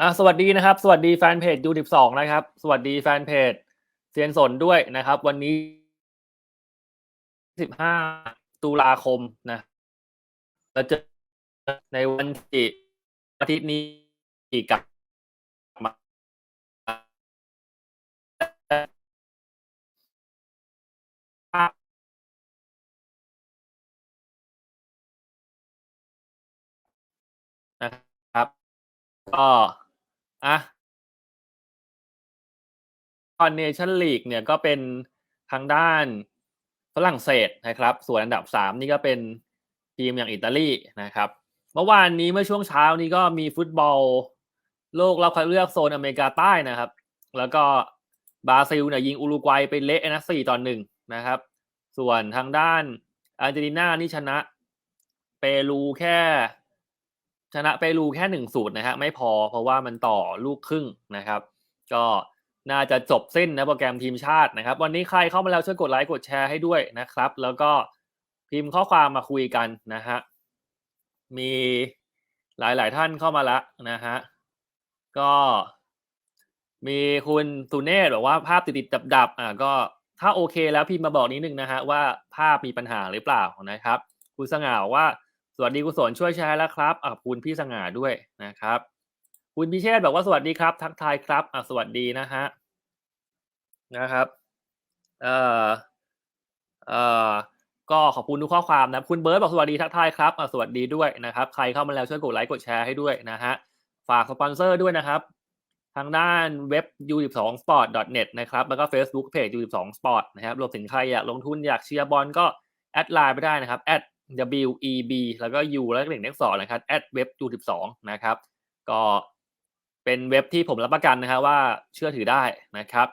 อ่าสวัสดีนะครับ สวัสดีแฟนเพจยูสิบสองนะครับ สวัสดีแฟนเพจเซียนสนด้วยนะครับ วันนี้สิบห้าตุลาคมนะเราจอในวันที่อาทิตย์นี้อีกกับมานะครับก็ อะคอนเนชั่นลีกเนี่ยก็เป็นทางด้านฝรั่งเศสนะครับ ส่วนอันดับสามนี่ก็เป็นทีมอย่างอิตาลีนะครับ เมื่อวานนี้เมื่อช่วงเช้านี้ก็มีฟุตบอล โลกรอบคัดเลือกโซนอเมริกาใต้นะครับ แล้วก็บราซิลเนี่ยยิงอุรุกวัยไปเละนะสี่ต่อหนึ่งนะครับ ส่วนทางด้านอาร์เจนตินานี่ชนะเปรูแค่ ชนะเปรูแค่หนึ่งสูตรนะฮะไม่พอเพราะว่ามันต่อลูกครึ่งนะครับ ก็น่าจะจบสิ้นนะโปรแกรมทีมชาตินะครับ วันนี้ใครเข้ามาแล้วช่วยกดไลค์กดแชร์ให้ด้วยนะครับ แล้วก็พิมพ์ข้อความมาคุยกันนะฮะมีหลายๆท่านเข้ามาแล้วนะฮะก็มีคุณสุเนศบอกว่าภาพติดๆดับๆอ่าก็ถ้าโอเคแล้วพิมพ์มาบอกนิดนึงนะฮะว่าภาพมีปัญหาหรือเปล่านะครับ คุณสง่าบอกว่า สวัสดีกุศลช่วยแชร์แล้วครับอะคุณพี่สง่าด้วยนะครับ คุณพิเชษบอกว่าสวัสดีครับ ทักทายครับอะสวัสดีนะฮะนะครับเอ่อเอ่อก็ขอบคุณทุกข้อความนะคุณเบิร์ตบอกสวัสดีทักทายครับอะสวัสดีด้วยนะครับ ใครเข้ามาแล้วช่วยกดไลค์กดแชร์ให้ด้วยนะฮะฝากสปอนเซอร์ด้วยนะครับ ทางด้านเว็บ u12sport.net นะครับ แล้วก็ Facebook Page u12sport นะครับรวมถึงใครอยากลงทุนอยากเชียร์บอลก็แอดไลน์ไปได้นะครับแอด web แล้วก็ u แล้วก็เลขเลขสองนะครับ web u12 นะครับ ก็เป็นเว็บที่ผมรับประกันนะครับว่าเชื่อถือได้นะครับ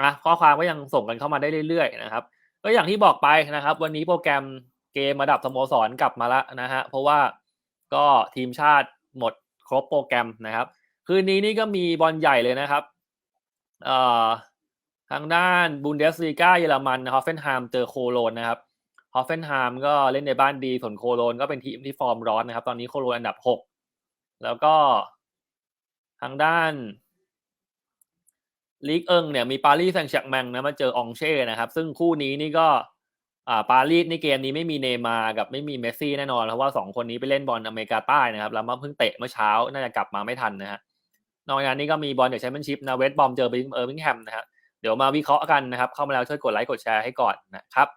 อะข้อความก็ยังส่งกันเข้ามาได้เรื่อยๆนะครับก็อย่างที่บอกไปนะครับ วันนี้โปรแกรมเกมระดับสโมสรกลับมาแล้วนะฮะเพราะว่าก็ทีมชาติหมดครบโปรแกรมนะครับ คืนนี้นี่ก็มีบอลใหญ่เลยนะครับเอ่อทางด้านบุนเดสลีกาเยอรมันฮอฟเฟนไฮม์เจอโคโลนนะครับ ฮอฟเฟนไฮม์ก็เล่นในบ้านดี ส่วนโคโลนก็เป็นทีมที่ฟอร์มร้อนนะครับ ตอนนี้โคโลนอันดับหกแล้วก็ทางด้านลีกเอิงเนี่ยมีปารีสแซงต์แชร์กแมงนะมาเจอองเช่นะครับ ซึ่งคู่นี้นี่ก็อ่าปารีสในเกมนี้ไม่มีเนย์มาร์กับไม่มีเมสซี่แน่นอนเพราะว่าสองคนนี้ไปเล่นบอลอเมริกาใต้นะครับ แล้วมาเพิ่งเตะเมื่อเช้าน่าจะกลับมาไม่ทันนะฮะนอกจากนี้ก็มีบอลจากแชมเปี้ยนชิพนะเวสต์บอมเจอบิงเออร์บิงแฮมนะครับเดี๋ยวมาวิเคราะห์กันนะครับ เข้ามาแล้วช่วยกดไลค์กดแชร์ให้ก่อนนะครับ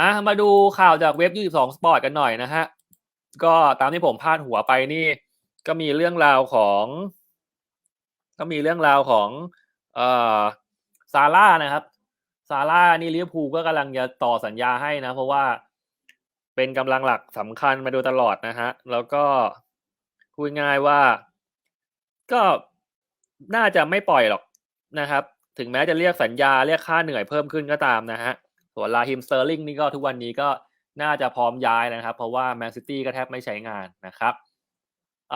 อะมาดูข่าวจากเว็บ 22 Sport กันหน่อยนะฮะ ก็ตามที่ผมพาดหัวไปนี่ ก็มีเรื่องราวของ ก็มีเรื่องราวของเอ่อซาร่านะครับซาร่านี่ลิเวอร์พูลก็กำลังจะต่อสัญญาให้นะ เพราะว่าเป็นกำลังหลักสำคัญมาโดยตลอดนะฮะ แล้วก็พูดง่ายว่า ก็น่าจะไม่ปล่อยหรอกนะครับ ถึงแม้จะเรียกสัญญาเรียกค่าเหนื่อยเพิ่มขึ้นก็ตามนะฮะ ส่วนลาฮิมสเตอร์ลิงนี่ก็ทุกวันนี้ก็น่าจะพร้อมย้ายนะครับ เพราะว่าแมนซิตี้ก็แทบไม่ใช้งานนะครับ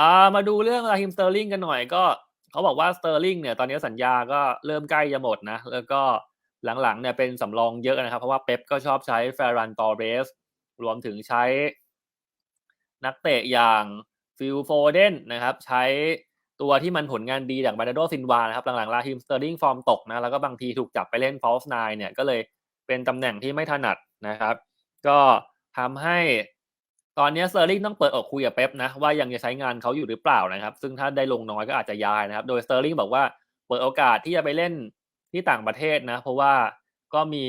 ามาดูเรื่องลาฮิมสเตอร์ลิงกันหน่อยก็เขาบอกว่าสเตอร์ลิงเนี่ยตอนนี้สัญญาก็เริ่มใกล้จะหมดนะ แล้วก็หลังๆเนี่ยเป็นสำรองเยอะนะครับ เพราะว่าเป๊ปก็ชอบใช้เฟรันตอเรสรวมถึงใช้ นักเตะอย่างฟิลโฟเดนนะครับ ใช้ตัวที่มันผลงานดีอย่างบาร์โดซินวานะครับหลังๆลาฮิมสเตอร์ลิงฟอร์มตกนะแล้วก็บางทีถูกจับไปเล่นฟอลส์ไนเนี่ยก็เลย เป็นตำแหน่งที่ไม่ถนัดนะครับ ก็ทำให้ตอนนี้เตอร์ลิงต้องเปิดอกคุยกับเป๊ปนะว่ายังจะใช้งานเขาอยู่หรือเปล่านะครับ ซึ่งถ้าได้ลงน้อยก็อาจจะย้ายนะครับ โดยเตอร์ลิงบอกว่าเปิดโอกาสที่จะไปเล่นที่ต่างประเทศนะ เพราะว่าก็มี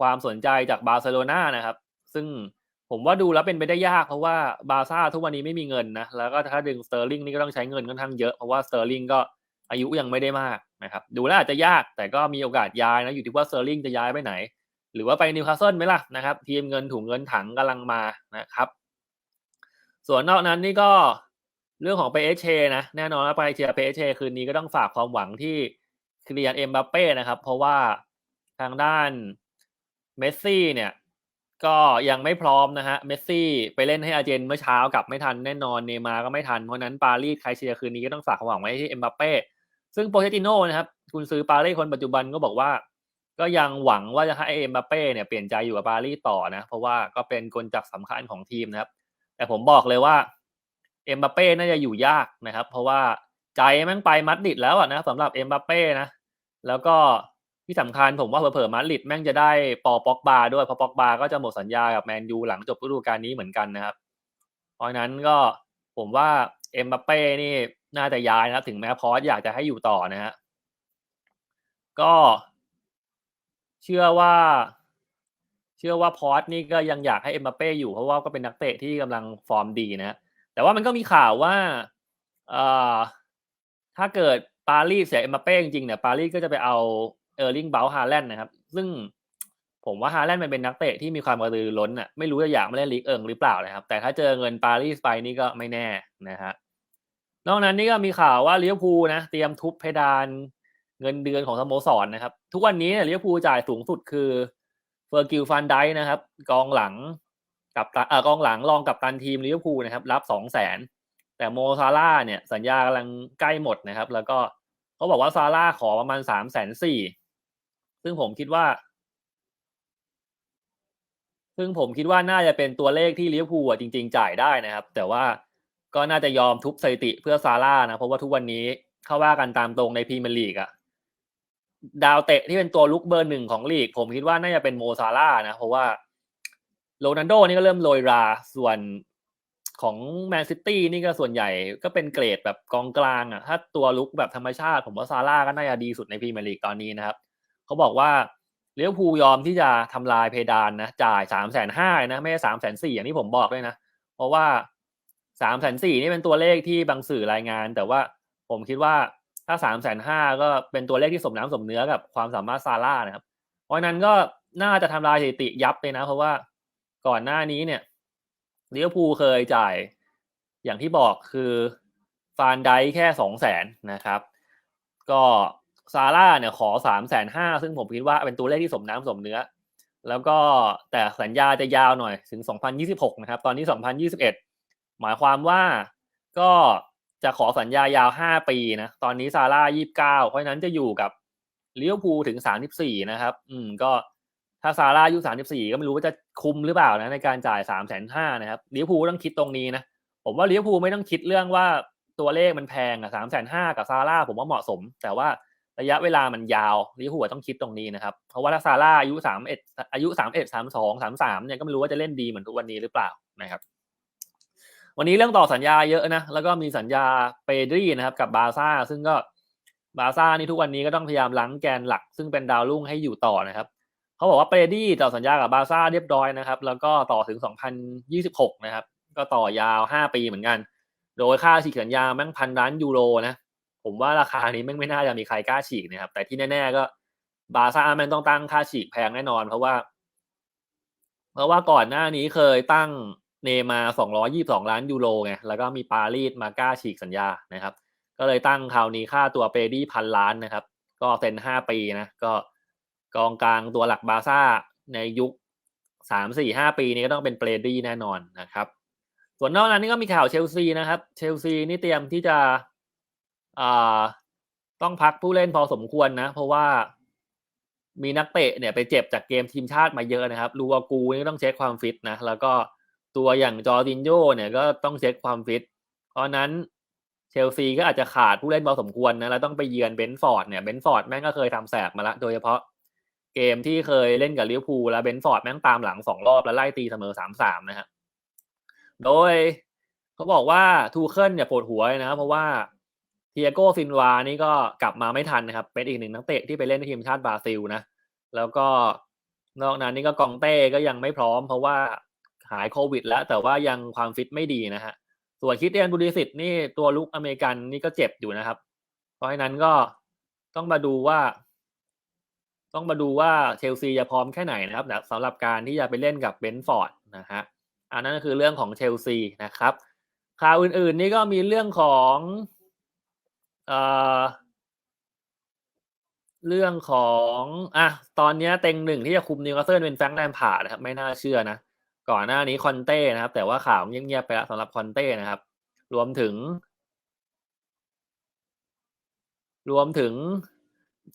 ความสนใจจากบาร์เซโลนานะครับ ซึ่งผมว่าดูแล้วเป็นไปได้ยากเพราะว่าบาซ่าทุกวันนี้ไม่มีเงินนะแล้วก็ถ้าดึงสเตอร์ลิงนี่ก็ต้องใช้เงินค่อนข้างเยอะเพราะว่าสเตอร์ลิงก็ อายุยังไม่ได้มากนะครับดูแล้วอาจจะยากแต่ก็มีโอกาสย้ายนะอยู่ที่ว่าเตอร์ลิงจะย้ายไปไหน หรือว่าไปนิวคาสเซิลไหมล่ะนะครับ ทีมเงินถุงเงินถังกำลังมานะครับ ส่วนนอกนั้นนี่ก็เรื่องของเปเอชเชนะแน่นอนว่าไปเชียร์เปเอเชคืนนี้ก็ต้องฝากความหวังที่คลียนเอ็มบัปเป้นะครับ เพราะว่าทางด้านเมสซี่เนี่ยก็ยังไม่พร้อมนะฮะ เมสซี่ไปเล่นให้อาเจนเมื่อเช้ากลับไม่ทันแน่นอน เนมาก็ไม่ทัน เพราะนั้นปารีสใครเชียร์คืนนี้ก็ต้องฝากความหวังไว้ที่เอ็มบัปเป้ ซึ่งโปเชติโน่นะครับคุณซื้อปารีสคนปัจจุบันก็บอกว่า ก็ยังหวังว่าจะให้เอ็มบัปเป้เนี่ยเปลี่ยนใจอยู่กับปารีสต่อนะ เพราะว่าก็เป็นกลจักสำคัญของทีมนะครับ แต่ผมบอกเลยว่าเอ็มบัปเป้น่าจะอยู่ยากนะครับ เพราะว่าใจแม่งไปมัดริดแล้วอะนะสำหรับเอ็มบัปเป้นะ แล้วก็ที่สำคัญผมว่าเผลอๆมัดริดแม่งจะได้ปอปอกบาด้วยเพราะปอกบาก็จะหมดสัญญากับแมนยูหลังจบฤดูกาลนี้เหมือนกันนะครับ เพราะนั้นก็ผมว่าเอ็มบัปเป้นี่ น่าจะย้ายนะครับ ถึงแม้พอสอยากจะให้อยู่ต่อนะฮะก็เชื่อว่า เชื่อว่าพอสนี่ก็ยังอยากให้เอ็มบัปเป้อยู่เพราะว่าก็เป็นนักเตะที่กำลังฟอร์มดีนะแต่ว่ามันก็มีข่าวว่าเอ่อถ้าเกิดปารีสเสียเอ็มบัปเป้จริงๆเนี่ยปารีสก็จะไปเอาเออร์ลิงเบลฮาแลนด์นะครับ ซึ่งผมว่าฮาแลนด์มันเป็นนักเตะที่มีความกระตือรือร้นอะไม่รู้จะอยากมาเล่นลีกเอิงหรือเปล่านะครับ แต่ถ้าเจอเงินปารีสไปนี่ก็ไม่แน่นะฮะ นอกนั้นนี่ก็มีข่าวว่าลิเวอร์พูลนะเตรียมทุบเพดานเงินเดือนของสโมสรนะครับ ทุกวันนี้เนี่ยลิเวอร์พูลจ่ายสูงสุดคือเฟอร์กิลฟันไดนะครับ กองหลังกับเอ่อกองหลังรองกับตันทีมลิเวอร์พูลนะครับ รับสองแสนแต่โมซาร่าเนี่ยสัญญากำลังใกล้หมดนะครับ แล้วก็เขาบอกว่าซาร่าขอประมาณสามแสนสี่ซึ่งผมคิดว่า ซึ่งผมคิดว่าน่าจะเป็นตัวเลขที่ลิเวอร์พูลจริง ๆ จ่ายได้นะครับ แต่ว่า ก็น่าจะยอมทุบสถิติเพื่อซาร่านะ เพราะว่าทุกวันนี้เข้าว่ากันตามตรงในพรีเมียร์ลีกอะดาวเตะที่เป็นตัวลุกเบอร์หนึ่งของลีก ผมคิดว่าน่าจะเป็นโมซาร่านะ เพราะว่าโรนัลโดนี่ก็เริ่มโรยราส่วนของแมนซิตี้นี่ก็ส่วนใหญ่ก็เป็นเกรดแบบกองกลางอะถ้าตัวลุกแบบธรรมชาติ ผมว่าซาร่าก็น่าจะดีสุดในพรีเมียร์ลีกตอนนี้นะครับเขาบอกว่าเลี้ยวภูยอมที่จะทำลายเพดานนะจ่ายสามแสนห้านะ ไม่ใช่สามแสนสี่อย่างที่ผมบอกเลยนะ เพราะว่า สามแสนสี่นี่เป็นตัวเลขที่บางสื่อรายงาน แต่ว่าผมคิดว่าถ้าสามแสนห้าก็เป็นตัวเลขที่สมน้ำสมเนื้อกับความสามารถซาร่านะครับ เพราะนั้นก็น่าจะทำลายสถิติยับเลยนะ เพราะว่าก่อนหน้านี้เนี่ยลิเวอร์พูลเคยจ่าย อย่างที่บอกคือฟานไดแค่สองแสนนะครับ ก็ซาร่าเนี่ยขอสามแสนห้าซึ่งผมคิดว่าเป็นตัวเลขที่สมน้ำสมเนื้อ แล้วก็แต่สัญญาจะยาวหน่อยถึง 2026 นะครับ ตอนนี้ 2021 หมายความว่าก็จะขอสัญญายาว 5 ปีนะ ตอนนี้ซาร่า29เพราะนั้นจะอยู่กับลิเวอร์พูลถึง34นะครับ อืม ก็ถ้าซาร่าอายุ34ก็ไม่รู้ว่าจะคุมหรือเปล่านะในการจ่าย3 5 0 0 0นะครับลิเวอร์พูลต้องคิดตรงนี้นะ ผมว่าลิเวอร์พูลไม่ต้องคิดเรื่องว่าตัวเลขมันแพงอะ3 5 0 0 0กับซาร่าผมว่าเหมาะสม แต่ว่าระยะเวลามันยาวลิเวอร์พูลต้องคิดตรงนี้นะครับ เพราะว่าถ้าซาร่าอายุ31อายุ31 32 33เนี่ยก็ไม่รู้ว่าจะเล่นดีเหมือนทุกวันนี้หรือเปล่านะครับ วันนี้เรื่องต่อสัญญาเยอะนะ แล้วก็มีสัญญาเปดรีนะครับ กับบาซ่า ซึ่งก็บาซ่านี่ทุกวันนี้ก็ต้องพยายามล้างแกนหลัก ซึ่งเป็นดาวรุ่งให้อยู่ต่อนะครับเขาบอกว่าเปดี้ต่อสัญญากับบาซ่าเรียบร้อยนะครับ แล้วก็ต่อถึง 2026 นะครับ ก็ต่อยาว 5 ปีเหมือนกัน โดยค่าฉีกสัญญาแม่งพันล้านยูโรนะผมว่าราคานี้แม่งไม่น่าจะมีใครกล้าฉีกนะครับ แต่ที่แน่ๆก็บาซ่าแม่งต้องตั้งค่าฉีกแพงแน่นอน เพราะว่า เพราะว่าก่อนหน้านี้เคยตั้ง เนมา222ล้านยูโรไงแล้วก็มีปารีสมาก้าฉีกสัญญานะครับ ก็เลยตั้งคราวนี้ค่าตัวเปดี้พันล้านนะครับ ก็เซ็น5ปีนะก็กองกลางตัวหลักบาซ่าในยุค3 4 5ปีนี้ก็ต้องเป็นเปรดี้แน่นอนนะครับ ส่วนนอกนั้นนี่ก็มีข่าวเชลซีนะครับ เชลซีนี่เตรียมที่จะอ่าต้องพักผู้เล่นพอสมควรนะ เพราะว่ามีนักเตะเนี่ยไปเจ็บจากเกมทีมชาติมาเยอะนะครับลูวากูนี่ต้องเช็คความฟิตนะแล้วก็ ตัวอย่างจอร์ดินโยเนี่ยก็ต้องเช็คความฟิต เพราะนั้นเชลซีก็อาจจะขาดผู้เล่นพอสมควรนะ แล้วต้องไปเยือนเบนฟอร์ดเนี่ยเบนฟอร์ดแม่งก็เคยทำแสบมาล้วโดยเฉพาะเกมที่เคยเล่นกับลิเวอร์พูลแล้วเบนฟอร์ดแม่งตามหลังสองรอบแล้วไล่ตีเสมอสามสามนะครับโดยเขาบอกว่าทูเคิลเนี่ยปวดหัวนะครับเพราะว่าเทียโกซินวานี่ก็กลับมาไม่ทันนะครับ เป็นอีกหนึ่งนักเตะที่ไปเล่นในทีมชาติบราซิลนะ แล้วก็นอกนั้นนี่ก็กองเต้ก็ยังไม่พร้อม เพราะว่า หายโควิด แล้ว แต่ว่ายังความฟิตไม่ดีนะฮะ ส่วนคิดเตียนบุริสิตนี่ตัวลุกอเมริกันนี่ก็เจ็บอยู่นะครับ เพราะฉะนั้นก็ต้องมาดูว่า ต้องมาดูว่าเชลซีจะพร้อมแค่ไหนนะครับสำหรับการที่จะไปเล่นกับเบนฟอร์ดนะฮะอันนั้นก็คือเรื่องของเชลซีนะครับข่าวอื่นๆนี่ก็มีเรื่องของเอ่อเรื่องของอะตอนนี้เต็งหนึ่งที่จะคุมนิวคาสเซิลเป็นแฟรงค์แลมพาร์ดนะครับ ไม่น่าเชื่อนะ ก่อนหน้านี้คอนเต้นะครับ แต่ว่าข่าวเงียบๆไปแล้วสำหรับคอนเต้นะครับ รวมถึง รวมถึง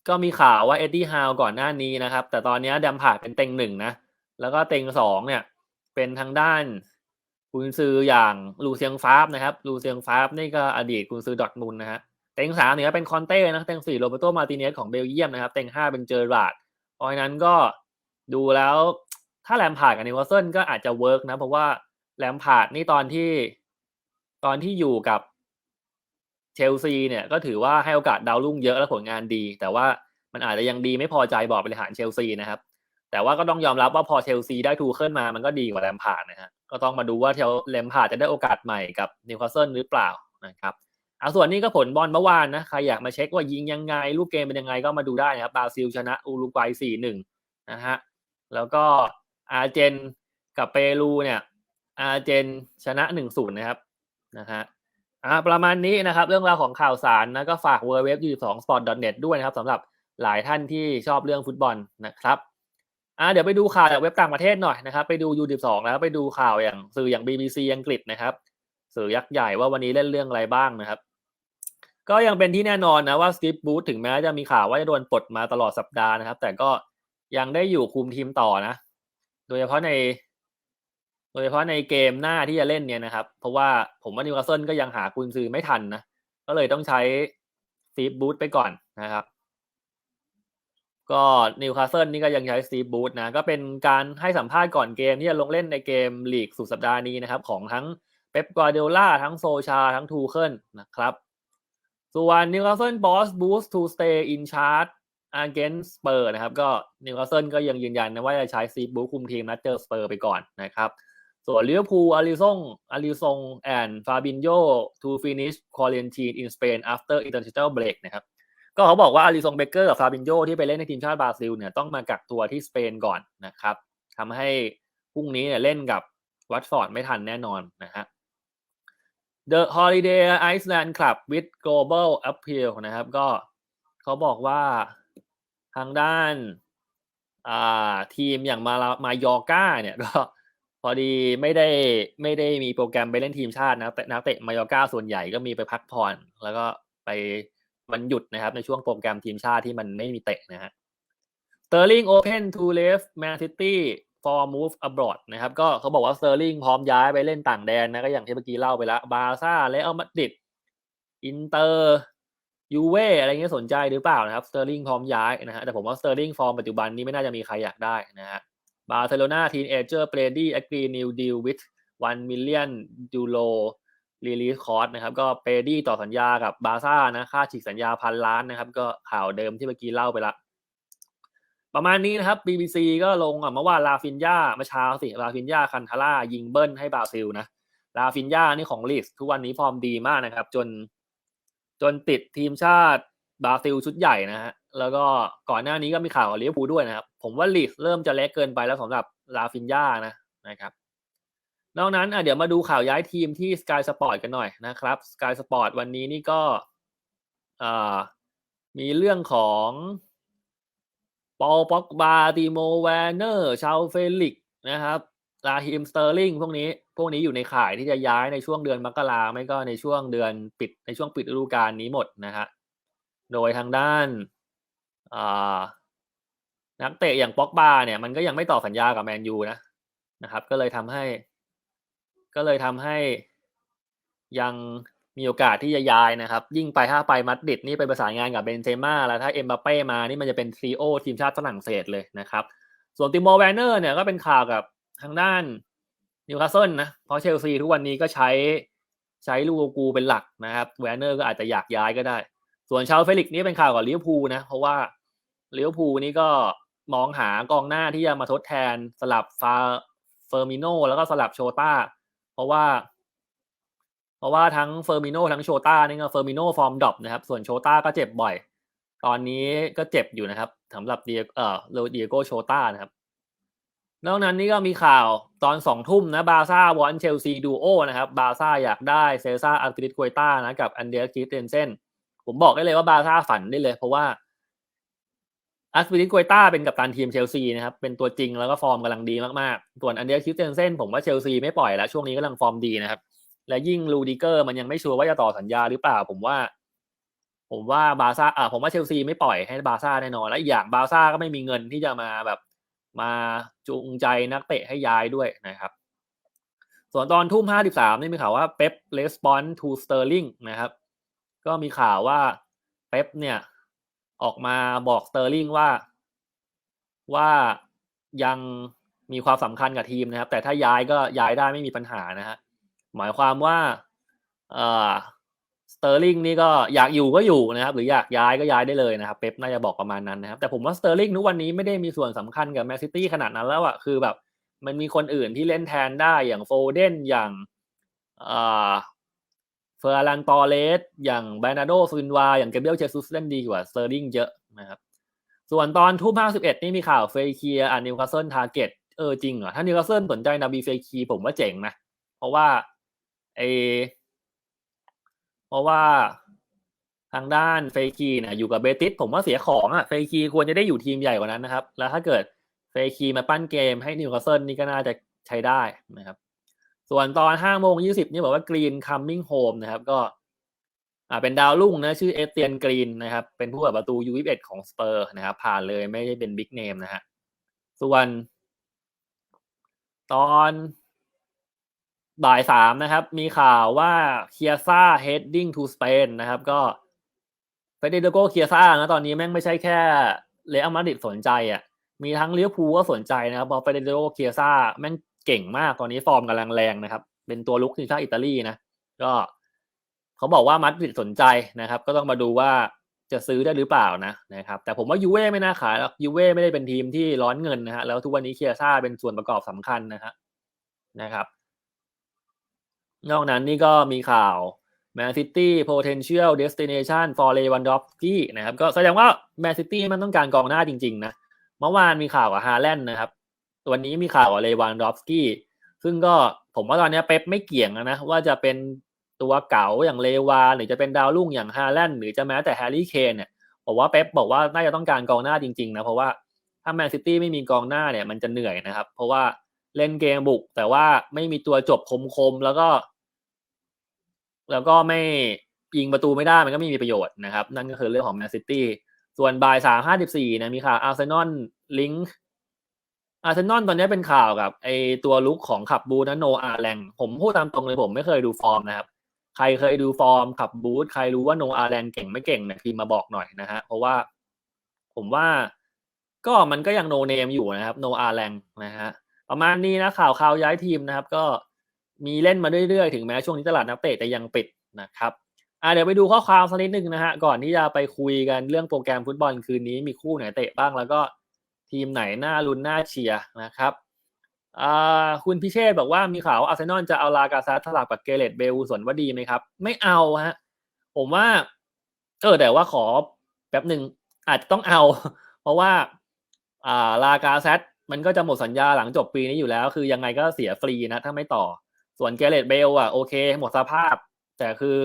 ก็มีข่าวว่าเอ็ดดี้ฮาวก่อนหน้านี้นะครับ แต่ตอนนี้ดัมพาเป็นเต็งหนึ่งนะ แล้วก็เต็งสองเนี่ย เป็นทางด้านกุนซืออย่างลูเซียงฟาบนะครับลูเซียงฟาบนี่ก็อดีตกุนซือดอทมุนนะฮะเต็งสามเนี่ยเป็นคอนเต้นะเต็งสี่โรเบโตมาติเนสของเบลเยียมนะครับ เต็งห้าเป็นเจอร์ราดเพราะฉะนั้นก็ดูแล้ว ถ้าแลมพาร์ดกับนิวคาสเซิลก็อาจจะเวิร์กนะ เพราะว่าแลมพาร์ดนี่ตอนที่ตอนที่อยู่กับเชลซีเนี่ยก็ถือว่าให้โอกาสดาวรุ่งเยอะและผลงานดี แต่ว่ามันอาจจะยังดีไม่พอใจบอร์ดบริหารเชลซีนะครับ แต่ว่าก็ต้องยอมรับว่าพอเชลซีได้ทูเคิลมามันก็ดีกว่าแลมพาร์ดนะฮะก็ต้องมาดูว่าเชลแลมพาร์ดจะได้โอกาสใหม่กับนิวคาสเซิลหรือเปล่านะครับเอาส่วนนี้ก็ผลบอลเมื่อวานนะใครอยากมาเช็คว่ายิงยังไงรูปเกมเป็นยังไงก็มาดูได้นะครับบราซิลชนะอุรุกวัย4-1นะฮะแล้วก็ อาร์เจนกับเปรูเนี่ย อาร์เจนชนะ1 0นย์นะครับนะฮะอ่าประมาณนี้นะครับเรื่องราวของข่าวสารนะก็ฝาก w w w 2 sport net ด้วยนะครับสำหรับหลายท่านที่ชอบเรื่องฟุตบอลนะครับอ่าเดี๋ยวไปดูข่าวจากเว็บต่างประเทศหน่อยนะครับ ไปดู U12 แล้วไปดูข่าวอย่างสื่ออย่าง BBC อังกฤษนะครับ สื่อยักษ์ใหญ่ว่าวันนี้เล่นเรื่องอะไรบ้างนะครับ ก็ยังเป็นที่แน่นอนนะว่าสตีฟบูธถึงแม้จะมีข่าวว่าจะโดนปลดมาตลอดสัปดาห์นะครับ แต่ก็ยังได้อยู่คุมทีมต่อนะ โดยเฉพาะใน โดยเฉพาะในเกมหน้าที่จะเล่นเนี่ยนะครับ เพราะว่าผมว่านิวคาสเซิลก็ยังหากุนซือไม่ทันนะ ก็เลยต้องใช้สตีบูธไปก่อนนะครับ ก็นิวคาสเซิลนี่ก็ยังใช้สตีบูธนะ ก็เป็นการให้สัมภาษณ์ก่อนเกมที่จะลงเล่นในเกมลีกสุดสัปดาห์นี้นะครับ ของทั้งเป๊ปกวาเดล่าทั้งโซชา ทั้งทูเคิลนะครับส่วนนิวคาสเซิลบ อสบูส to stay in charge against สเปอร์นะครับก็นิวคาสเซิลก็ยังยืนยันนะว่าจะใช้ซีบูคุมทีมนัดเจอสเปอร์ไปก่อนนะครับ ส่วนลิเวอร์พูลอาริซงอาริซงแอนฟาบินโย to finish quarantine in Spain after international break นะครับก็เขาบอกว่าอาริซงเบเกอร์กับฟาบินโยที่ไปเล่นในทีมชาติบราซิลเนี่ยต้องมากักตัวที่สเปนก่อนนะครับทำให้พรุ่งนี้เนี่ยเล่นกับวัตฟอร์ดไม่ทันแน่นอนนะฮะ The Holiday Iceland Club with Global Appeal นะครับ ก็เขาบอกว่า ทางด้านอ่าทีมอย่างมามายอร์ก้าเนี่ยก็พอดีไม่ได้ไม่ได้มีโปรแกรมไปเล่นทีมชาตินะแต่นักเตะมายอร์ก้าส่วนใหญ่ก็มีไปพักผ่อน แล้วก็ไปวันหยุดนะครับ ในช่วงโปรแกรมทีมชาติที่มันไม่มีเตะนะฮะ Sterling Open to left Man City for move abroad นะครับก็เขาบอกว่า Sterling พร้อมย้ายไปเล่นต่างแดนนะก็อย่างที่เมื่อกี้เล่าไปแล้วบาร์ซ่าและอัลมาดริดอินเตอร์ ยูเว่อะไรเงี้ยสนใจหรือเปล่านะครับสเตอร์ลิงพร้อมย้ายนะฮะแต่ผมว่าสเตอร์ลิงฟอร์มปัจจุบันนี้ไม่น่าจะมีใครอยากได้นะฮะบาร์เซโลนาทีนเอเจอร์เปรดี้แอกรีนิวดิลวิทวันมิลเลียนดูโลรีลีสคอร์สนะครับก็เปรดี้ต่อสัญญากับบาร์ซ่านะค่าฉีกสัญญาพันล้านนะครับ ก็ข่าวเดิมที่เมื่อกี้เล่าไปละ ประมาณนี้นะครับ BBC ก็ลงอะเมื่อวานลาฟินยาเมื่อเช้าสิลาฟินยาคันทาร่ายิงเบิ้ลให้บราซิลนะลาฟินยานี่ของลีสทุกวันนี้ฟอร์มดีมากนะครับ จน จนติดทีมชาติบราซิลชุดใหญ่นะฮะแล้วก็ก่อนหน้านี้ก็มีข่าวกับลิเวอร์พูลด้วยนะครับ ผมว่าลีกเริ่มจะเล็กเกินไปแล้วสำหรับลาฟินยานะนะครับ นอกนั้นอะเดี๋ยวมาดูข่าวย้ายทีมที่ Sky Sport กันหน่อยนะครับ Sky Sport วันนี้นี่ก็มีเรื่องของปอลป็อกบาติโมแวนเนอร์ชาวเฟลิกนะครับลาฮิมสเตอร์ลิงพวกนี้ พวกนี้อยู่ในข่ายที่จะย้ายในช่วงเดือนมกราไม่ก็ในช่วงเดือนปิดในช่วงปิดฤดูกาลนี้หมดนะฮะโดยทางด้านนักเตะอย่างป็อกบาเนี่ยมันก็ยังไม่ต่อสัญญากับแมนยูนะนะครับ ก็เลยทำให้ ก็เลยทำให้ยังมีโอกาสที่จะย้ายนะครับ ยิ่งไปถ้าไปมัดดิดนี่ไปประสานงานกับเบนเซม่าแล้วถ้าเอ็มบัปเป้มานี่มันจะเป็นซีโอทีมชาติฝรั่งเศสเลยนะครับ ส่วนติโมแวนเนอร์เนี่ยก็เป็นข่าวกับทางด้าน นิวคาสเซิลนะเพราะเชลซีทุกวันนี้ก็ใช้ใช้ลูกกูเป็นหลักนะครับแวนเนอร์ก็อาจจะอยากย้ายก็ได้ ส่วนชาวเฟลิกนี่เป็นข่าวกับลิเวอร์พูลนะ เพราะว่าลิเวอร์พูลนี่ก็มองหากองหน้าที่จะมาทดแทนสลับฟาเฟอร์มิโนแล้วก็สลับโชต้าเพราะว่า เพราะว่าทั้งเฟอร์มิโนทั้งโชต้านี่ก็เฟอร์มิโนฟอร์มดรอปนะครับ ส่วนโชต้าก็เจ็บบ่อย ตอนนี้ก็เจ็บอยู่นะครับสำหรับเดียเอ่อโรเดียโกโชต้านะครับ นอกนั้นนี่ก็มีข่าวตอนสองทุ่มนะบาซ่าวอนเชลซีดูโอนะครับบาซ่าอยากได้เซซ่าอัลติริตกวยต้านะกับอันเดียคิสเตนเซนผมบอกได้เลยว่าบาซ่าฝันได้เลย เพราะว่าอัสปิริตกวยต้าเป็นกัปตันทีมเชลซีนะครับเป็นตัวจริงแล้วก็ฟอร์มกำลังดีมากๆส่วนอันเดียคิสเตนเซนผมว่าเชลซีไม่ปล่อยแล้ว ช่วงนี้กำลังฟอร์มดีนะครับ และยิ่งลูดิเกอร์มันยังไม่ชัวร์ว่าจะต่อสัญญาหรือเปล่า ผมว่า ผมว่าบาซ่าอ่าผมว่าเชลซีไม่ปล่อยให้บาซ่าแน่นอนและอีกอย่างบาซ่าก็ไม่มีเงินที่จะมาแบบ มาจูงใจนักเตะให้ย้ายด้วยนะครับ ส่วนตอนทุ่มห้าสิบสามนี่มีข่าวว่าเป๊ปレスปอนทูสเตอร์ลิงนะครับ ก็มีข่าวว่าเป๊ปเนี่ยออกมาบอกสเตอร์ลิงว่าว่ายังมีความสำคัญกับทีมนะครับ แต่ถ้าย้ายก็ย้ายได้ไม่มีปัญหานะฮะหมายความว่าเอ่อ สเตอร์ลิงนี่ก็อยากอยู่ก็อยู่นะครับ หรืออยากย้ายก็ย้ายได้เลยนะครับเป๊ปน่าจะบอกประมาณนั้นนะครับ แต่ผมว่าสเตอร์ลิงทุกวันนี้ไม่ได้มีส่วนสำคัญกับแมนซิตี้ขนาดนั้นแล้วอะคือแบบ มันมีคนอื่นที่เล่นแทนได้อย่างโฟเดนอย่างเฟอร์ลันตอเลสอย่างแบรนาโดซินวา อย่างเกเบรียลเจซุสเล่นดีกว่าสเตอร์ลิงเยอะนะครับ ส่วนตอนทุ่มห้าสิบเอ็ดนี่มีข่าวเฟย์เคียอ่านิวคาสเซิลทาร์เก็ตเออจริงเหรอถ้านิวคาสเซิลสนใจนาบีเฟย์คีผมว่าเจ๋งนะ เพราะว่าไอ เพราะว่าทางด้านเฟคีเนี่ยอยู่กับเบติสผมว่าเสียของอะเฟคีควรจะได้อยู่ทีมใหญ่กว่านั้นนะครับ แล้วถ้าเกิดเฟคีมาปั้นเกมให้นิวคาสเซิลนี่ก็น่าจะใช้ได้นะครับ ส่วนตอนห้าโมงยี่สิบนี่บอกว่ากรีนคัมมิ่งโฮมนะครับ ก็ อ่าเป็นดาวรุ่งนะ ชื่อเอเตียนกรีนนะครับ เป็นผู้เปิดประตูยูวิเอ็ดของสเปอร์นะครับ ผ่านเลยไม่ได้เป็นบิ๊กเนมนะฮะส่วน ตอน บ่ายสามนะครับ มีข่าวว่าเคียซ่า heading to Spain นะครับ ก็เฟเดริโกเคียซ่านะตอนนี้แม่งไม่ใช่แค่เรอัลมาดริดสนใจอะมีทั้งลิเวอร์พูลก็สนใจนะครับพราะเฟเดริโกเคียซ่าแม่งเก่งมากตอนนี้ฟอร์มกำลังแรงนะครับ เป็นตัวลุกทีมชาติอิตาลีนะก็เขาบอกว่ามาดริดสนใจนะครับ ก็ต้องมาดูว่าจะซื้อได้หรือเปล่านะนะครับ แต่ผมว่ายูเว่ไม่น่าขายหรอกยูเว่ไม่ได้เป็นทีมที่ร้อนเงินนะฮะแล้วทุกวันนี้เคียซ่าเป็นส่วนประกอบสำคัญนะฮะนะครับ นอกนั้นนี่ก็มีข่าว Man City potential destination for Lewandowski นะครับก็แสดงว่า Man City มันต้องการกองหน้าจริง ๆ นะ เมื่อวานมีข่าวกับฮาแลนด์นะครับ วันนี้มีข่าวกับเลวานดอฟสกี้ซึ่งก็ผมว่าตอนนี้เป๊ปไม่เกี่ยงนะว่าจะเป็นตัวเก่าอย่างเลวานหรือจะเป็นดาวรุ่งอย่างฮาแลนด์หรือจะแม้แต่แฮร์รี่เคนเนี่ยบอกว่าเป๊ปบอกว่าน่าจะต้องการกองหน้าจริงๆนะเพราะว่าถ้าแมนซิตี้ไม่มีกองหน้าเนี่ยมันจะเหนื่อยนะครับ เพราะว่าเล่นเกมบุก แต่ว่าไม่มีตัวจบคมๆแล้วก็ แล้วก็ไม่ยิงประตูไม่ได้มันก็ไม่มีประโยชน์นะครับ นั่นก็คือเรื่องของแมนซิตี้ส่วนบ่ายสามห้าสิบสี่นะมีข่าวอาร์เซนอลลิงก์อาร์เซนอลตอนนี้เป็นข่าวกับไอตัวลุกของขับบูนะโนอาแรงผมพูดตามตรงเลยผมไม่เคยดูฟอร์มนะครับ ใครเคยดูฟอร์มขับบูธใครรู้ว่าโนอาแรงเก่งไม่เก่งเนี่ยพิมมาบอกหน่อยนะฮะเพราะว่าผมว่าก็มันก็ยังโนเนมอยู่นะครับโนอาแรงนะฮะประมาณนี้นะข่าวข่าวย้ายทีมนะครับ ก็ มีเล่นมาเรื่อยๆ ถึงแม้ช่วงนี้ตลาดนักเตะจะยังปิดนะครับอ่าเดี๋ยวไปดูข้อความสักนิดนึงนะฮะก่อนที่จะไปคุยกันเรื่องโปรแกรมฟุตบอลคืนนี้มีคู่ไหนเตะบ้างแล้วก็ทีมไหนน่าลุ้นน่าเชียร์นะครับอ่าคุณพิเชษบอกว่ามีข่าวอาร์เซนอลจะเอาลากาซาสลับกับเกเรตเบลสวนว่าดีไหมครับ ไม่เอาฮะผมว่าเออแต่ว่าขอแป๊บหนึ่งอาจจะต้องเอา เพราะว่าอ่าลากาเซตมันก็จะหมดสัญญาหลังจบปีนี้อยู่แล้ว คือยังไงก็เสียฟรีนะถ้าไม่ต่อ ส่วนเกเรตเบลอะโอเค หมดสภาพ แต่คือ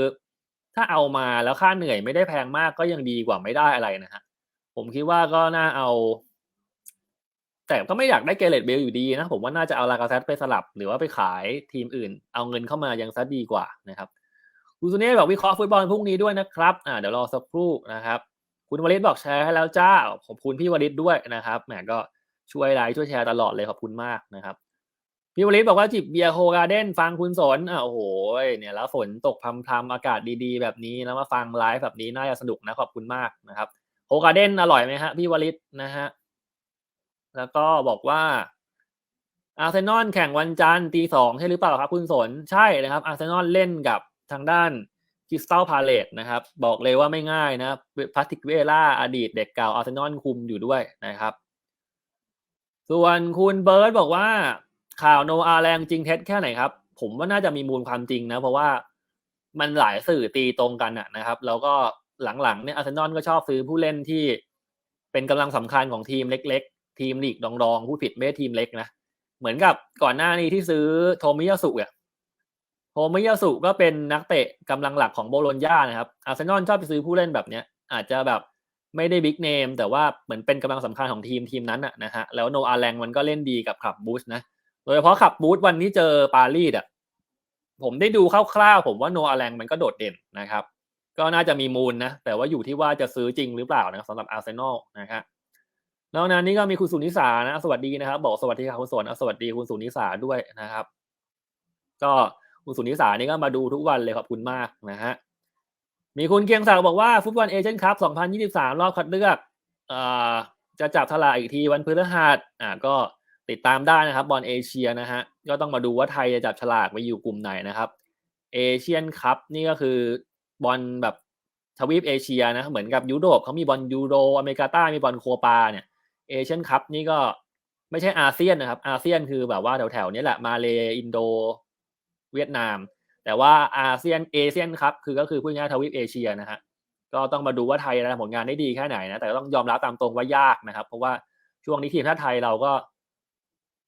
ถ้าเอามาแล้วค่าเหนื่อยไม่ได้แพงมากก็ยังดีกว่าไม่ได้อะไรนะฮะผมคิดว่าก็น่าเอา แต่ก็ไม่อยากได้เกเรตเบลอยู่ดีนะ ผมว่าน่าจะเอาลากาเซตไปสลับ หรือว่าไปขายทีมอื่น เอาเงินเข้ามายังซะดีกว่านะครับคุณสุเนศบอกวิเคราะห์ฟุตบอลพรุ่งนี้ด้วยนะครับอ่าเดี๋ยวรอสักครู่นะครับ คุณวริศบอกแชร์ให้แล้วจ้าขอบคุณพี่วริศด้วยนะครับแหมก็ช่วยไลค์ช่วยแชร์ตลอดเลยขอบคุณมากนะครับ พี่วริศบอกว่าจิบเบียร์โฮการ์เด้นฟังคุณสนอะโอ้โหเนี่ยแล้วฝนตกพรำๆอากาศดีๆ แบบนี้แล้วมาฟังไลฟ์แบบนี้น่าจะสนุกนะขอบคุณมากนะครับโฮการ์เด้นอร่อยไหมฮะพี่วริศนะฮะแล้วก็บอกว่าอาร์เซนอลแข่งวันจันทร์ตีสองใช่หรือเปล่าครับคุณสนใช่นะครับอาร์เซนอลเล่นกับทางด้านคริสตัลพาเลตนะครับบอกเลยว่าไม่ง่ายนะพาติกเวล่าอดีตเด็กเก่าอาร์เซนอลคุมอยู่ด้วยนะครับ ส่วนคุณเบิร์ดบอกว่า ข่าวโนอาแรงจริงเท็จแค่ไหนครับ ผมว่าน่าจะมีมูลความจริงนะ เพราะว่ามันหลายสื่อตีตรงกันนะครับ แล้วก็หลังๆเนี่ยอาร์เซนอลก็ชอบซื้อผู้เล่นที่เป็นกำลังสำคัญของทีมเล็ก ๆ ทีมลีกดองๆผู้ผิดไม่ทีมเล็กนะเหมือนกับก่อนหน้านี้ที่ซื้อโทมิยาสุอะโทมิยาสุก็เป็นนักเตะกำลังหลักของโบโลญญานะครับอาร์เซนอลชอบไปซื้อผู้เล่นแบบเนี้ย อาจจะแบบไม่ได้บิ๊กเนมแต่ว่าเหมือนเป็นกำลังสำคัญของทีมทีมนั้นอะนะฮะแล้วโนอาแรงมันก็เล่นดีกับขับบูสนะ โดยเฉพาะขับบูธวันที่เจอปารีสอะผมได้ดูคร่าวๆผมว่าโนอาแรงมันก็โดดเด่นนะครับ ก็น่าจะมีมูลนะ แต่ว่าอยู่ที่ว่าจะซื้อจริงหรือเปล่านะสำหรับอาร์เซนอลนะครับนอกนั้นนี่ก็มีคุณสุนิสานะสวัสดีนะครับ บอกสวัสดีครับคุณสวนสวัสดีคุณสุนิสาด้วยนะครับ ก็คุณสุนิสานี่ก็มาดูทุกวันเลยขอบคุณมากนะฮะมีคุณเกียงศักดิ์บอกว่าฟุตบอลเอเชียนคัพ2023 รอบคัดเลือกอ่าจะจับฉลากอีกทีวันพฤหัสอ่าก็ ติดตามได้นะครับบอลเอเชียนะฮะก็ต้องมาดูว่าไทยจะจับฉลากไปอยู่กลุ่มไหนนะครับเอเชียนคัพนี่ก็คือบอลแบบทวีปเอเชียนะเหมือนกับยุโรปเขามีบอลยูโรอเมริกาใต้มีบอลโคปาเนี่ยเอเชียนคัพนี่ก็ไม่ใช่อาเซียนนะครับ อาเซียนคือแบบว่าแถวๆนี้แหละมาเลอินโดเวียดนาม แต่ว่าอาเซียนเอเชียนครับคือก็คือพูดง่ายทวีปเอเชียนะฮะก็ต้องมาดูว่าไทยนะผลงานได้ดีแค่ไหนนะแต่ก็ต้องยอมรับตามตรงว่ายากนะครับ เพราะว่าช่วงนี้ทีมชาติไทยเราก็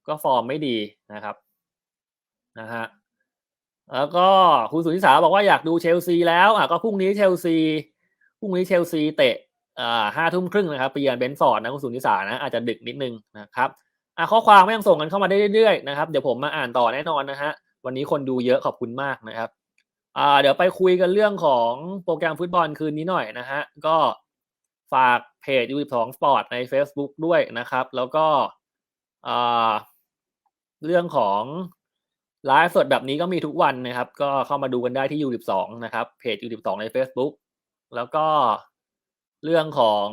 ก็ฟอร์มไม่ดีนะครับนะฮะแล้วก็คุณสุนิสาบอกว่าอยากดูเชลซีแล้วอะก็พรุ่งนี้เชลซีพรุ่งนี้เชลซีเตะอ่าห้าทุ่มครึ่งนะครับไปเยือนเบนฟอร์ดนะคุณสุนิสานะอาจจะดึกนิดนึงนะครับอะข้อความไม่ยังส่งกันเข้ามาได้เรื่อยๆนะครับเดี๋ยวผมมาอ่านต่อแน่นอนนะฮะวันนี้คนดูเยอะขอบคุณมากนะครับอ่าเดี๋ยวไปคุยกันเรื่องของโปรแกรมฟุตบอลคืนนี้หน่อยนะฮะก็ฝากเพจยูสองสปอร์ตใน Facebook ด้วยนะครับ แล้วก็อ่า เรื่องของไลฟ์สดแบบนี้ก็มีทุกวันนะครับ ก็เข้ามาดูกันได้ที่ยูสองนะครับ เพจยูสองใน Facebook แล้วก็เรื่องของ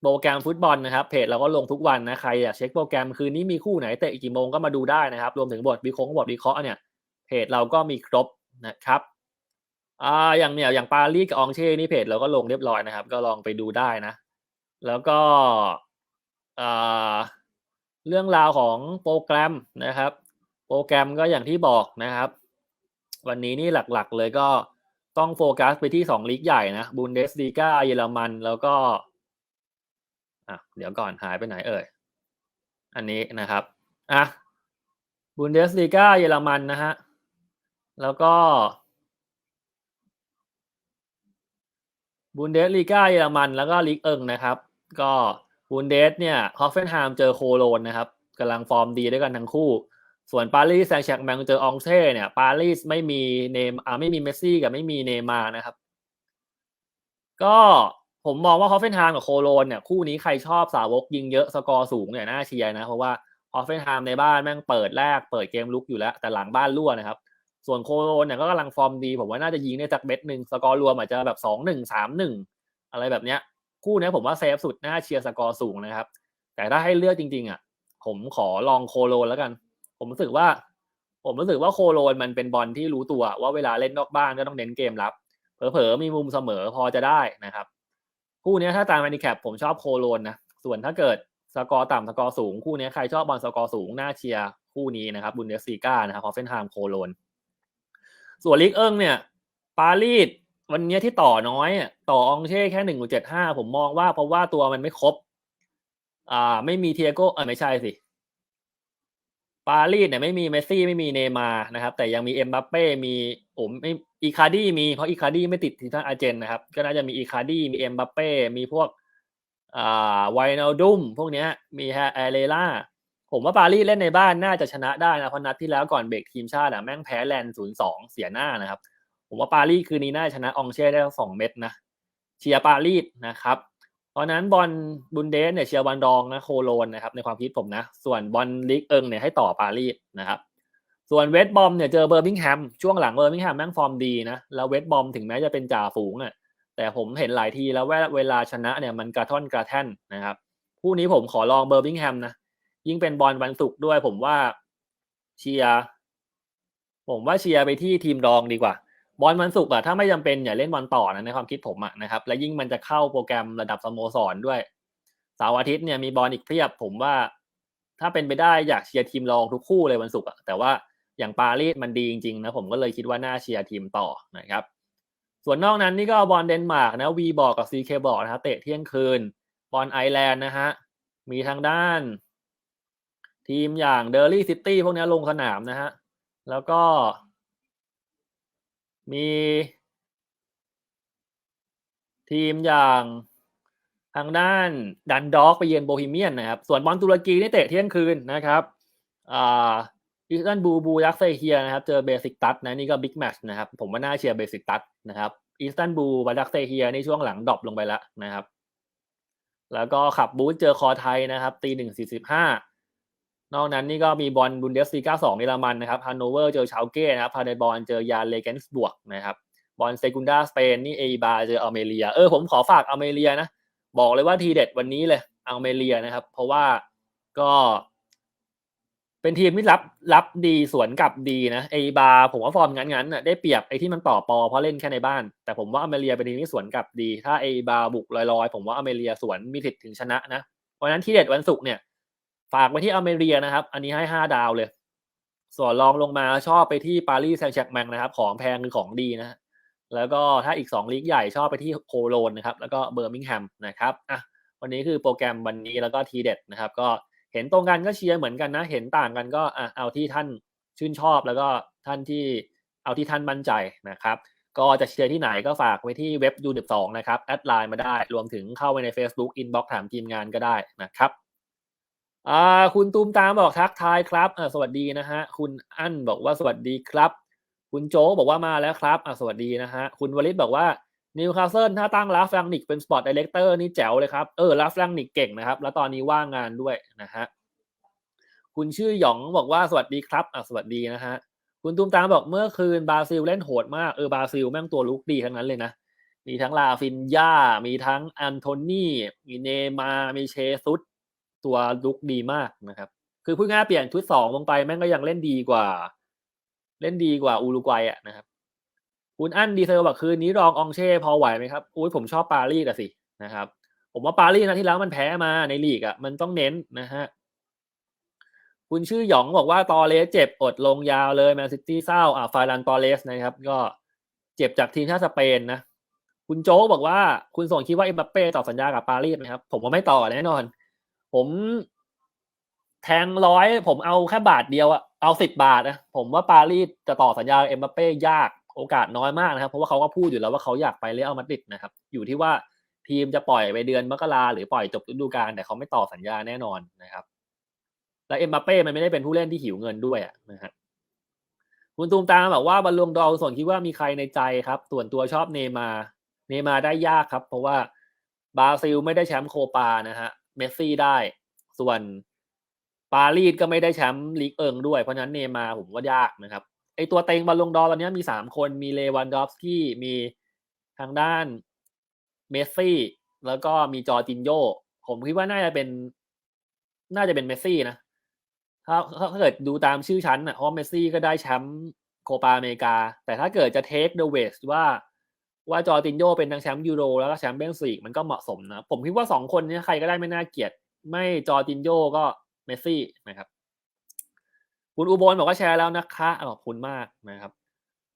โปรแกรมฟุตบอลนะครับ เพจเราก็ลงทุกวันนะ ใครอยากเช็คโปรแกรมคืนนี้มีคู่ไหนเตะกี่โมงก็มาดูได้นะครับ รวมถึงบทวิเคราะห์บทวิเคราะห์เนี่ย เพจเราก็มีครบนะครับอ่าอย่างเนี่ยอย่างปารีสกับอองเช่นี่เพจเราก็ลงเรียบร้อยนะครับ ก็ลองไปดูได้นะ แล้วก็อ่า เรื่องราวของโปรแกรมนะครับ โปรแกรมก็อย่างที่บอกนะครับ วันนี้นี่หลักๆ เลยก็ต้องโฟกัสไปที่สองลีกใหญ่นะบุนเดสลีกาเยอรมันแล้วก็อะเดี๋ยวก่อนหายไปไหนเอ่ย อันนี้นะครับอะบุนเดสลีกาเยอรมันนะฮะแล้วก็บุนเดสลีกาเยอรมันแล้วก็ลีกเอิงนะครับ ก็ บุนเดสเนี่ยฮอฟเฟนไฮม์เจอโคโลนนะครับกำลังฟอร์มดีด้วยกันทั้งคู่ ส่วนปารีสแซงต์แชร์กแมงเจออองเช่เนี่ย ปารีสไม่มีเนมอ่าไม่มีเมสซี่กับไม่มีเนมานะครับ ก็ผมมองว่าฮอฟเฟนไฮม์กับโคโลนเนี่ยคู่นี้ใครชอบสาวกยิงเยอะสกอร์สูงเนี่ยน่าเชียร์นะ เพราะว่าฮอฟเฟนไฮม์ในบ้านแม่งเปิดแรกเปิดเกมลุกอยู่แล้ว แต่หลังบ้านรั่วนะครับ ส่วนโคโลนเนี่ยก็กำลังฟอร์มดี ผมว่าน่าจะยิงได้จากเม็ดหนึ่งสกอร์รวมอาจจะแบบสองหนึ่งสามหนึ่งอะไรแบบเนี้ย คู่นี้ผมว่าเซฟสุดน่าเชียร์สกอร์สูงนะครับ แต่ถ้าให้เลือกจริง ๆ อะ ผมขอลองโคโลนแล้วกัน ผมรู้สึกว่า ผมรู้สึกว่าโคโลนมันเป็นบอลที่รู้ตัวว่าเวลาเล่นนอกบ้านก็ต้องเน้นเกมรับเผลอๆมีมุมเสมอพอจะได้นะครับ คู่นี้ถ้าตามแมนดิแคปผมชอบโคโลนนะส่วนถ้าเกิดสกอร์ต่ำสกอร์สูง คู่นี้ใครชอบบอลสกอร์สูงน่าเชียร์คู่นี้นะครับบุนเดสซีก้านะครับฮอฟเฟนไฮม์โคโลนส่วนลิกเอิงเนี่ยปารีส วันนี้ที่ต่อน้อยอะต่อองเช่แค่หนึ่งเจ็ดห้าผมมองว่าเพราะว่าตัวมันไม่ครบ อ่า ไม่มีเทียโก้เออไม่ใช่สิปารีสเนี่ยไม่มีเมสซี่ไม่มีเนย์มาร์นะครับ แต่ยังมีเอ็มบัปเป้มีโอ้ไม่อีคาร์ดี้มีเพราะอีคาร์ดี้ไม่ติดทีมชาติอาร์เจนนะครับ ก็น่าจะมีอีคาร์ดี้มีเอ็มบัปเป้มีพวกอ่าไวนาลดุมพวกเนี้ยมีแฮเอเลล่าผมว่าปารีสเล่นในบ้านน่าจะชนะได้นะเพราะนัดที่แล้วก่อนเบรกทีมชาติอะแม่งแพ้แลนด์ศูนย์สองเสียหน้านะครับ ผมว่าปารีสคืนนี้น่าชนะองเช่ได้สองเม็ดนะเชียร์ปารีสนะครับเพราะนั้นบอลบุนเดสเนี่ยเชียร์บอลดองนะโคโลนนะครับในความคิดผมนะ ส่วนบอลลีกเอิงเนี่ยให้ต่อปารีสนะครับส่วนเวสบอมเนี่ยเจอเบอร์มิงแฮมช่วงหลังเบอร์มิงแฮมแม่งฟอร์มดีนะแล้วเวสบอมถึงแม้จะเป็นจ่าฝูงอะแต่ผมเห็นหลายทีแล้วว่าเวลาชนะเนี่ยมันกระท่อนกระแท่นนะครับคู่นี้ผมขอลองเบอร์มิงแฮมนะยิ่งเป็นบอลวันศุกร์ด้วยผมว่าเชียร์ผมว่าเชียร์ไปที่ทีมรองดีกว่า บอลวันศุกร์อะถ้าไม่จำเป็นอย่าเล่นบอลต่อนะในความคิดผมอะนะครับและยิ่งมันจะเข้าโปรแกรมระดับสโมสรด้วยเสาร์อาทิตย์เนี่ยมีบอลอีกเพียบผมว่า ถ้าเป็นไปได้อยากเชียร์ทีมรองทุกคู่เลยวันศุกร์อะแต่ว่าอย่างปารีสมันดีจริงๆนะผมก็เลยคิดว่าน่าเชียร์ทีมต่อนะครับ ส่วนนอกนั้นนี่ก็บอลเดนมาร์กนะวีบอกกับซีเคบอกนะครับเตะเที่ยงคืน บอลไอร์แลนด์นะฮะมีทางด้าน ทีมอย่างเดอร์ลี่ซิตี้พวกนี้ลงสนามนะฮะแล้วก็ มี ทีมอย่างทางด้านดันด็อกไปเยือนโบฮีเมียนนะครับ ส่วนบอลตุรกีนี่เตะเที่ยงคืนนะครับอ่าอิสตันบูบูยักเซเฮียนะครับ เจอเบสิกตัสนะนี่ก็บิ๊กแมชนะครับ ผมว่าน่าเชียร์เบสิกตัสนะครับอิสตันบูบายักเซเฮียในช่วงหลังดรอปลงไปแล้วนะครับ แล้วก็ขับบูธเจอคอไทยนะครับตีหนึ่งสี่สิบห้า นอกนั้นนี่ก็มีบอลบุนเดสลีกาสองเยอรมันนะครับฮันโนเวอร์เจอชาวเก้นะครับพาเดบอลเจอยาเลเกนส์บวกนะครับบอลเซกุนดาสเปนนี่เอบาเจออเมเรียเออผมขอฝากอเมเรียนะ บอกเลยว่าทีเด็ดวันนี้เลยอเมเรียนะครับ เพราะว่าก็เป็นทีมที่รับรับดีสวนกลับดีนะเอบาผมว่าฟอร์มงั้นๆน่ะได้เปรียบไอ้ที่มันต่อปอเพราะเล่นแค่ในบ้าน แต่ผมว่าอเมเรียเป็นทีมที่สวนกลับดี ถ้าเอบาบุกลอยๆ ผมว่าอเมเรีย สวนมีสิทธิ์ถึงชนะนะเพราะนั้นที่เด็ดวันศุกร์เนี่ย ฝากไว้ที่อเมเรียนะครับ อันนี้ให้ห้าดาวเลย ส่วนรองลงมาชอบไปที่ปารีสแซงต์แชร์กแมงนะครับ ของแพงคือของดีนะฮะแล้วก็ถ้าอีกสองลีกใหญ่ชอบไปที่โคโลนนะครับ แล้วก็เบอร์มิงแฮมนะครับอะวันนี้คือโปรแกรมวันนี้แล้วก็ทีเด็ดนะครับ ก็เห็นตรงกันก็เชียร์เหมือนกันนะ เห็นต่างกันก็อะเอาที่ท่านชื่นชอบแล้วก็ท่านที่เอาที่ท่านมั่นใจนะครับ ก็จะเชียร์ที่ไหนก็ฝากไว้ที่เว็บยูนิบสองนะครับ แอดไลน์มาได้ รวมถึงเข้าไปใน Facebook Inbox ถามทีมงานก็ได้นะครับ อ่าคุณตูมตามบอกทักทายครับอ่าสวัสดีนะฮะคุณอั้นบอกว่าสวัสดีครับ คุณโจบอกว่ามาแล้วครับอ่าสวัสดีนะฮะคุณวลิตบอกว่านิวคาสเซิลถ้าตั้งลาฟลังนิกเป็นสปอร์ตดีเลกเตอร์นี่แจ๋วเลยครับเออลาฟลังนิกเก่งนะครับ แล้วตอนนี้ว่างงานด้วยนะฮะคุณชื่อหยองบอกว่าสวัสดีครับอ่าสวัสดีนะฮะคุณตูมตามบอกเมื่อคืนบราซิลเล่นโหดมากเออบราซิลแม่งตัวลุกดีทั้งนั้นเลยนะ มีทั้งลาฟินยามีทั้งอันโทนีมีเนย์มา มีเชซุส ตัวลุกดีมากนะครับ คือพูดง่ายเปลี่ยนชุดสองลงไปแม่งก็ยังเล่นดีกว่า เล่นดีกว่าอูรุกวัยอะนะครับคุณอั้นดีเซลบอกคืนนี้รององเช่พอไหวไหมครับอุ้ยผมชอบปารีสอะสินะครับ ผมว่าปารีสนะที่แล้วมันแพ้มาในลีกอะมันต้องเน้นนะฮะคุณชื่อหยองบอกว่าตอเลสเจ็บอดลงยาวเลยแมนซิตี้เศร้าอ่าฟารันตอเลสนะครับ ก็เจ็บจากทีมชาติสเปนนะ คุณโจ๊กบอกว่าคุณส่งคิดว่าเอ็มบัปเป้ต่อสัญญากับปารีสไหมครับ ผมว่าไม่ต่อแน่นอน ผมแทงร้อยผมเอาแค่บาทเดียวอะเอาสิบบาทนะผมว่าปารีสจะต่อสัญญาเอ็มบัปเป้ยากโอกาสน้อยมากนะครับ เพราะว่าเขาก็พูดอยู่แล้วว่าเขาอยากไปเรอัลมาดริดนะครับ อยู่ที่ว่าทีมจะปล่อยไปเดือนมกราหรือปล่อยจบฤดูกาลแต่เขาไม่ต่อสัญญาแน่นอนนะครับ และเอ็มบัปเป้มันไม่ได้เป็นผู้เล่นที่หิวเงินด้วยอะนะฮะคุณตูมตามบอกว่าบอลลงดอลส่วนคิดว่ามีใครในใจครับ ส่วนตัวชอบเนมา เนมาได้ยากครับ เพราะว่าบราซิลไม่ได้แชมป์โคปานะฮะ เมสซี่ได้ ส่วนปารีสก็ไม่ได้แชมป์ลีกเอิงด้วยเพราะนั้นเนมาร์ผมว่ายากนะครับไอตัวเต็งบอลลงดอร์ตอนนี้มีสามคนมีเลวันดอฟสกี้มีทางด้านเมสซี่ แล้วก็มีจอร์จินโยผมคิดว่าน่าจะเป็น น่าจะเป็นเมสซี่นะถ้าถ้าเกิดดูตามชื่อชั้นอะเพราะเมสซี่ก็ได้แชมป์โคปาอเมริกา แต่ถ้าเกิดจะเทคเดอะเวสว่า ว่าจอร์ตินโยเป็นทั้งแชมป์ยูโรแล้วก็แชมป์เปี้ยนส์ลีกมันก็เหมาะสมนะ ผมคิดว่าสองคนนี้ใครก็ได้ไม่น่าเกลียด ไม่จอร์ตินโยก็เมสซี่นะครับ คุณอุบลบอกว่าแชร์แล้วนะคะขอบคุณมากนะครับ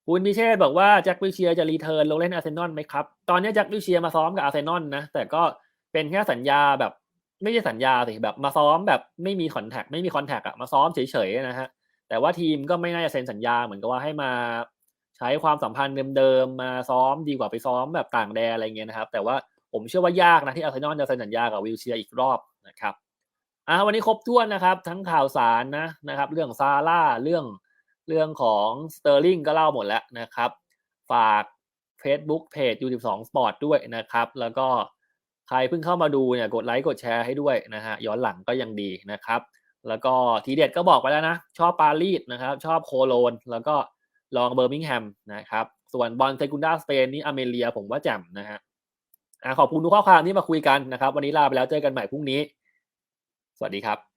คุณพิเชษบอกว่าแจ็ควิเชียจะรีเทิร์นลงเล่นอาร์เซนอลไหมครับ ตอนนี้แจ็ควิเชียมาซ้อมกับอาร์เซนอลนะ แต่ก็เป็นแค่สัญญาแบบ ไม่ใช่สัญญาสิแบบมาซ้อมแบบไม่มีคอนแทคไม่มีคอนแทคอะมาซ้อมเฉยๆนะฮะแต่ว่าทีมก็ไม่น่าจะเซ็นสัญญาเหมือนกับว่าให้มา ใช้ความสัมพันธ์เดิมๆมาซ้อมดีกว่าไปซ้อมแบบต่างแดนอะไรเงี้ยนะครับ แต่ว่าผมเชื่อว่ายากนะที่อาร์เซนอลจะเซ็นสัญญากับวิลเชียอีกรอบนะครับอ่าวันนี้ครบถ้วนนะครับ ทั้งข่าวสารนะนะครับ เรื่องซาร่าเรื่องเรื่องของสเตอร์ลิงก็เล่าหมดแล้วนะครับ ฝาก Facebook เพจ U12 Sport ด้วยนะครับ แล้วก็ใครเพิ่งเข้ามาดูเนี่ยกดไลค์กดแชร์ให้ด้วยนะฮะย้อนหลังก็ยังดีนะครับ แล้วก็ทีเด็ดก็บอกไปแล้วนะ ชอบปารีสนะครับ ชอบโคโลนแล้วก็ ลองเบอร์มิงแฮมนะครับ ส่วนบอลเซกุนดาสเปนนี่อเมเรียผมว่าแจ่มนะฮะอะขอบคุณทุกข้อความที่มาคุยกันนะครับ วันนี้ลาไปแล้วเจอกันใหม่พรุ่งนี้ สวัสดีครับ